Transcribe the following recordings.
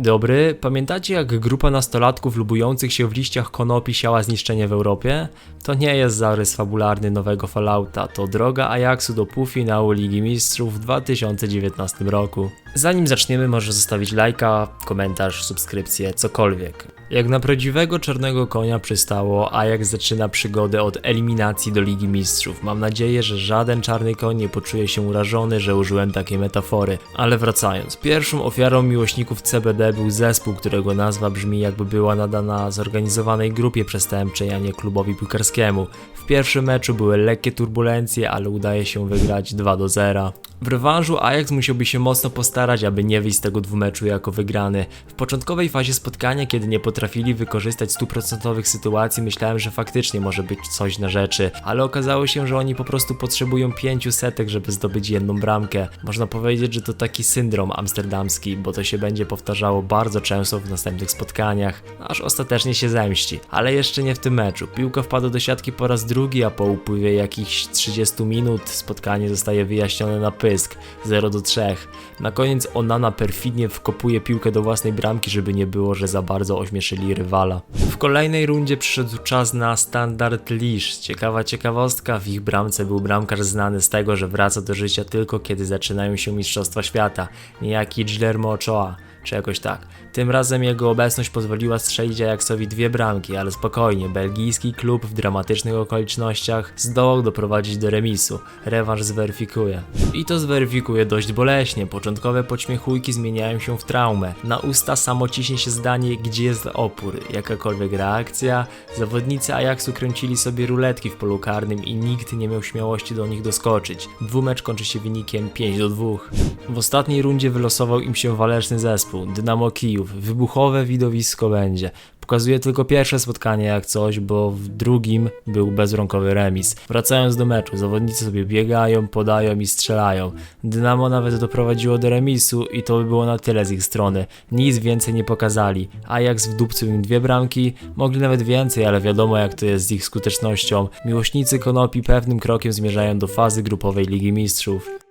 Dobry, pamiętacie jak grupa nastolatków lubujących się w liściach konopi siała zniszczenie w Europie? To nie jest zarys fabularny nowego Fallouta, to droga Ajaxu do półfinału Ligi Mistrzów w 2019 roku. Zanim zaczniemy, może zostawić lajka, komentarz, subskrypcję, cokolwiek. Jak na prawdziwego czarnego konia przystało, Ajax zaczyna przygodę od eliminacji do Ligi Mistrzów. Mam nadzieję, że żaden czarny koń nie poczuje się urażony, że użyłem takiej metafory. Ale wracając, pierwszą ofiarą miłośników CBD był zespół, którego nazwa brzmi jakby była nadana zorganizowanej grupie przestępczej, a nie klubowi piłkarskiemu. W pierwszym meczu były lekkie turbulencje, ale udaje się wygrać 2 do 0. W rewanżu Ajax musiałby się mocno postarać, aby nie wyjść z tego dwumeczu jako wygrany. W początkowej fazie spotkania, kiedy nie potrafili wykorzystać stuprocentowych sytuacji, myślałem, że faktycznie może być coś na rzeczy, ale okazało się, że oni po prostu potrzebują pięciu setek, żeby zdobyć jedną bramkę. Można powiedzieć, że to taki syndrom amsterdamski, bo to się będzie powtarzało bardzo często w następnych spotkaniach, aż ostatecznie się zemści. Ale jeszcze nie w tym meczu. Piłka wpadła do siatki po raz drugi, a po upływie jakichś 30 minut spotkanie zostaje wyjaśnione na pysk 0 do 3. Na koniec Onana perfidnie wkopuje piłkę do własnej bramki, żeby nie było, że za bardzo ośmieszyli rywala. W kolejnej rundzie przyszedł czas na standard Lisz. Ciekawa ciekawostka, w ich bramce był bramkarz znany z tego, że wraca do życia tylko kiedy zaczynają się Mistrzostwa Świata, niejaki Guillermo Ochoa czy jakoś tak. Tym razem jego obecność pozwoliła strzelić Ajaxowi dwie bramki, ale spokojnie, belgijski klub w dramatycznych okolicznościach zdołał doprowadzić do remisu. Rewanż zweryfikuje. I to zweryfikuje dość boleśnie. Początkowe podśmiechujki zmieniają się w traumę. Na usta samo ciśnie się zdanie, gdzie jest opór, jakakolwiek reakcja. Zawodnicy Ajaxu kręcili sobie ruletki w polu karnym i nikt nie miał śmiałości do nich doskoczyć. Dwumecz kończy się wynikiem 5 do 2. W ostatniej rundzie wylosował im się waleczny zespół. Dynamo Kijów. Wybuchowe widowisko będzie. Pokazuje tylko pierwsze spotkanie jak coś, bo w drugim był bezrąkowy remis. Wracając do meczu, zawodnicy sobie biegają, podają i strzelają. Dynamo nawet doprowadziło do remisu i to by było na tyle z ich strony. Nic więcej nie pokazali. Ajax wdupcył im dwie bramki, mogli nawet więcej, ale wiadomo jak to jest z ich skutecznością. Miłośnicy Konopi pewnym krokiem zmierzają do fazy grupowej Ligi Mistrzów.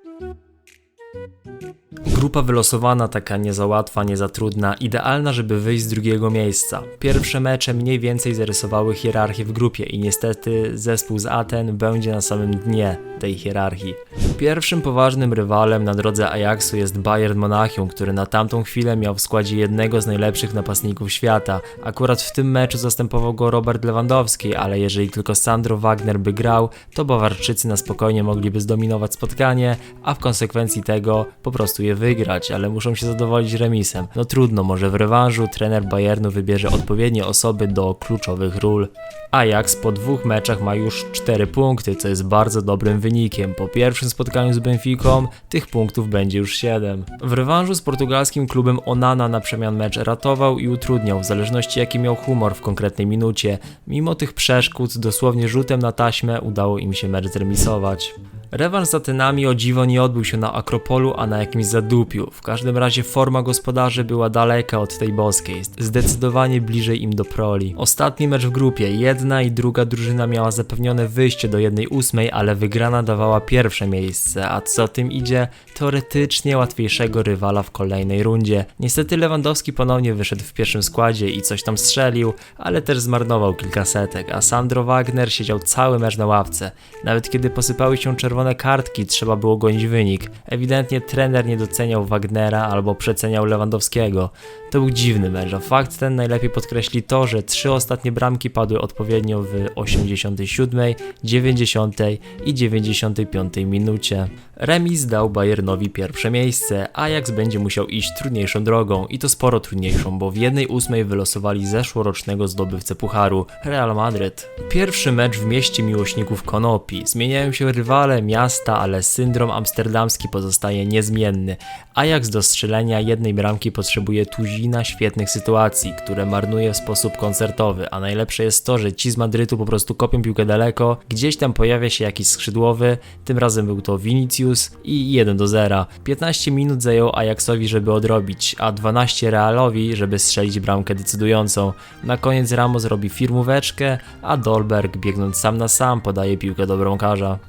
Grupa wylosowana, taka nie za łatwa, nie za trudna, idealna, żeby wyjść z drugiego miejsca. Pierwsze mecze mniej więcej zarysowały hierarchię w grupie i niestety zespół z Aten będzie na samym dnie tej hierarchii. Pierwszym poważnym rywalem na drodze Ajaxu jest Bayern Monachium, który na tamtą chwilę miał w składzie jednego z najlepszych napastników świata. Akurat w tym meczu zastępował go Robert Lewandowski, ale jeżeli tylko Sandro Wagner by grał, to Bawarczycy na spokojnie mogliby zdominować spotkanie, a w konsekwencji tego po prostu je wygrać, ale muszą się zadowolić remisem. No trudno, może w rewanżu trener Bayernu wybierze odpowiednie osoby do kluczowych ról. Ajax po dwóch meczach ma już 4 punkty, co jest bardzo dobrym wynikiem. Po pierwszym spotkaniu z Benficą tych punktów będzie już 7. W rewanżu z portugalskim klubem Onana na przemian mecz ratował i utrudniał, w zależności jaki miał humor w konkretnej minucie. Mimo tych przeszkód, dosłownie rzutem na taśmę udało im się mecz zremisować. Rewanż z Atenami o dziwo nie odbył się na Akropolu, a na jakimś zadupiu. W każdym razie forma gospodarzy była daleka od tej boskiej, zdecydowanie bliżej im do proli. Ostatni mecz w grupie, jedna i druga drużyna miała zapewnione wyjście do jednej ósmej, ale wygrana dawała pierwsze miejsce, a co tym idzie, teoretycznie łatwiejszego rywala w kolejnej rundzie. Niestety Lewandowski ponownie wyszedł w pierwszym składzie i coś tam strzelił, ale też zmarnował kilka setek, a Sandro Wagner siedział cały mecz na ławce. Nawet kiedy posypały się czerwone kartki, trzeba było gonić wynik. Ewidentnie trener nie doceniał Wagnera albo przeceniał Lewandowskiego. To był dziwny mecz, a fakt ten najlepiej podkreśli to, że trzy ostatnie bramki padły odpowiednio w 87, 90 i 95 minucie. Remis dał Bayernowi pierwsze miejsce, Ajax będzie musiał iść trudniejszą drogą i to sporo trudniejszą, bo w jednej ósmej wylosowali zeszłorocznego zdobywcę pucharu Real Madryt. Pierwszy mecz w mieście miłośników konopi. Zmieniają się rywale, miasta, ale syndrom amsterdamski pozostaje niezmienny. Ajax do strzelenia jednej bramki potrzebuje tuzina świetnych sytuacji, które marnuje w sposób koncertowy, a najlepsze jest to, że ci z Madrytu po prostu kopią piłkę daleko, gdzieś tam pojawia się jakiś skrzydłowy, tym razem był to Vinicius i 1 do 0. 15 minut zajęło Ajaxowi, żeby odrobić, a 12 Realowi, żeby strzelić bramkę decydującą. Na koniec Ramos robi firmóweczkę, a Dolberg biegnąc sam na sam podaje piłkę do bramkarza.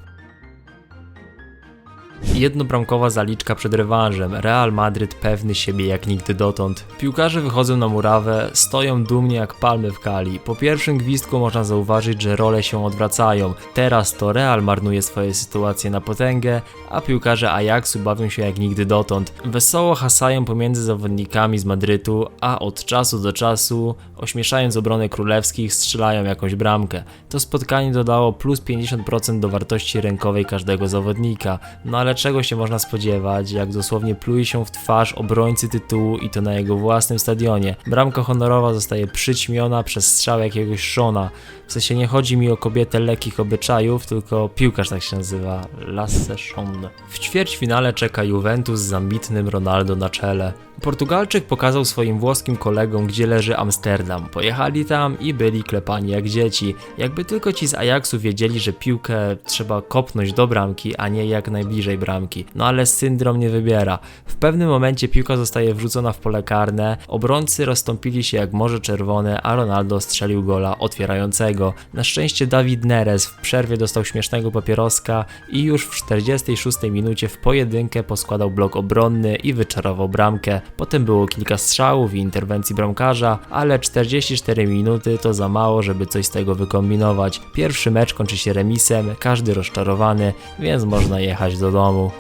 Jednobramkowa zaliczka przed rewanżem. Real Madryt pewny siebie jak nigdy dotąd. Piłkarze wychodzą na murawę, stoją dumnie jak palmy w kali. Po pierwszym gwizdku można zauważyć, że role się odwracają. Teraz to Real marnuje swoje sytuacje na potęgę, a piłkarze Ajaxu bawią się jak nigdy dotąd. Wesoło hasają pomiędzy zawodnikami z Madrytu, a od czasu do czasu, ośmieszając obronę królewskich, strzelają jakąś bramkę. To spotkanie dodało plus 50% do wartości rękowej każdego zawodnika. No ale czego się można spodziewać, jak dosłownie pluje się w twarz obrońcy tytułu i to na jego własnym stadionie. Bramka honorowa zostaje przyćmiona przez strzał jakiegoś Shona. W sensie nie chodzi mi o kobietę lekkich obyczajów, tylko piłkarz tak się nazywa, Lasse Shon. W ćwierćfinale czeka Juventus z ambitnym Ronaldo na czele. Portugalczyk pokazał swoim włoskim kolegom, gdzie leży Amsterdam. Pojechali tam i byli klepani jak dzieci. Jakby tylko ci z Ajaxu wiedzieli, że piłkę trzeba kopnąć do bramki, a nie jak najbliżej bramki. No ale syndrom nie wybiera. W pewnym momencie piłka zostaje wrzucona w pole karne, obrońcy rozstąpili się jak Morze Czerwone, a Ronaldo strzelił gola otwierającego. Na szczęście Dawid Neres w przerwie dostał śmiesznego papieroska i już w 46 minucie w pojedynkę poskładał blok obronny i wyczarował bramkę. Potem było kilka strzałów i interwencji bramkarza, ale 44 minuty to za mało, żeby coś z tego wykombinować. Pierwszy mecz kończy się remisem, każdy rozczarowany, więc można jechać do domu.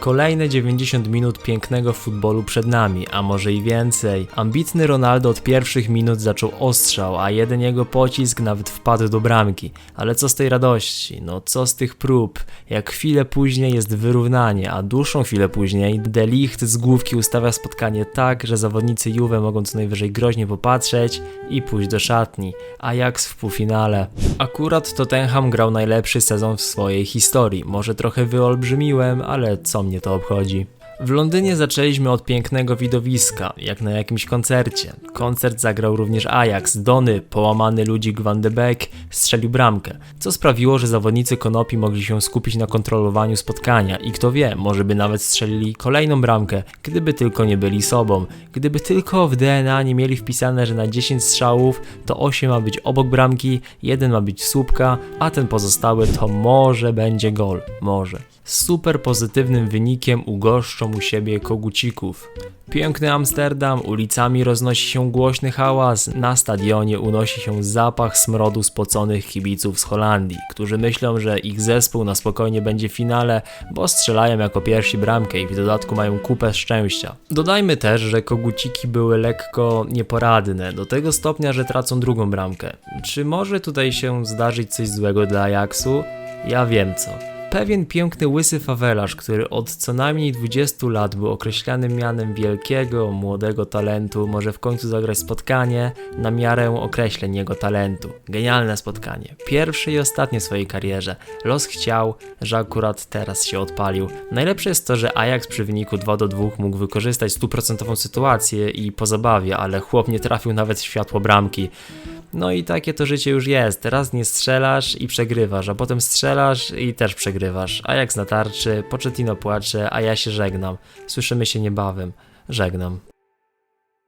Kolejne 90 minut pięknego futbolu przed nami, a może i więcej. Ambitny Ronaldo od pierwszych minut zaczął ostrzał, a jeden jego pocisk nawet wpadł do bramki. Ale co z tej radości? No co z tych prób? Jak chwilę później jest wyrównanie, a dłuższą chwilę później De Ligt z główki ustawia spotkanie tak, że zawodnicy Juve mogą co najwyżej groźnie popatrzeć i pójść do szatni. Ajax w półfinale. Akurat Tottenham grał najlepszy sezon w swojej historii. Może trochę wyolbrzymiłem, ale co mnie to obchodzi. W Londynie zaczęliśmy od pięknego widowiska, jak na jakimś koncercie. Koncert zagrał również Ajax, Dony, połamany ludzik Van de Beek strzelił bramkę, co sprawiło, że zawodnicy Konopi mogli się skupić na kontrolowaniu spotkania i kto wie, może by nawet strzelili kolejną bramkę, gdyby tylko nie byli sobą. Gdyby tylko w DNA nie mieli wpisane, że na 10 strzałów to 8 ma być obok bramki, jeden ma być słupka, a ten pozostały to może będzie gol. Może. Super pozytywnym wynikiem ugoszczą u siebie kogucików. Piękny Amsterdam, ulicami roznosi się głośny hałas, na stadionie unosi się zapach smrodu spoconych kibiców z Holandii, którzy myślą, że ich zespół na spokojnie będzie w finale, bo strzelają jako pierwsi bramkę i w dodatku mają kupę szczęścia. Dodajmy też, że koguciki były lekko nieporadne, do tego stopnia, że tracą drugą bramkę. Czy może tutaj się zdarzyć coś złego dla Ajaxu? Ja wiem co. Pewien piękny łysy fawelarz, który od co najmniej 20 lat był określany mianem wielkiego, młodego talentu, może w końcu zagrać spotkanie na miarę określeń jego talentu. Genialne spotkanie. Pierwsze i ostatnie w swojej karierze. Los chciał, że akurat teraz się odpalił. Najlepsze jest to, że Ajax przy wyniku 2 do 2 mógł wykorzystać stuprocentową sytuację i po zabawie, ale chłop nie trafił nawet w światło bramki. No i takie to życie już jest. Raz nie strzelasz i przegrywasz, a potem strzelasz i też przegrywasz. A jak na tarczy, Pochettino płacze, a ja się żegnam. Słyszymy się niebawem. Żegnam.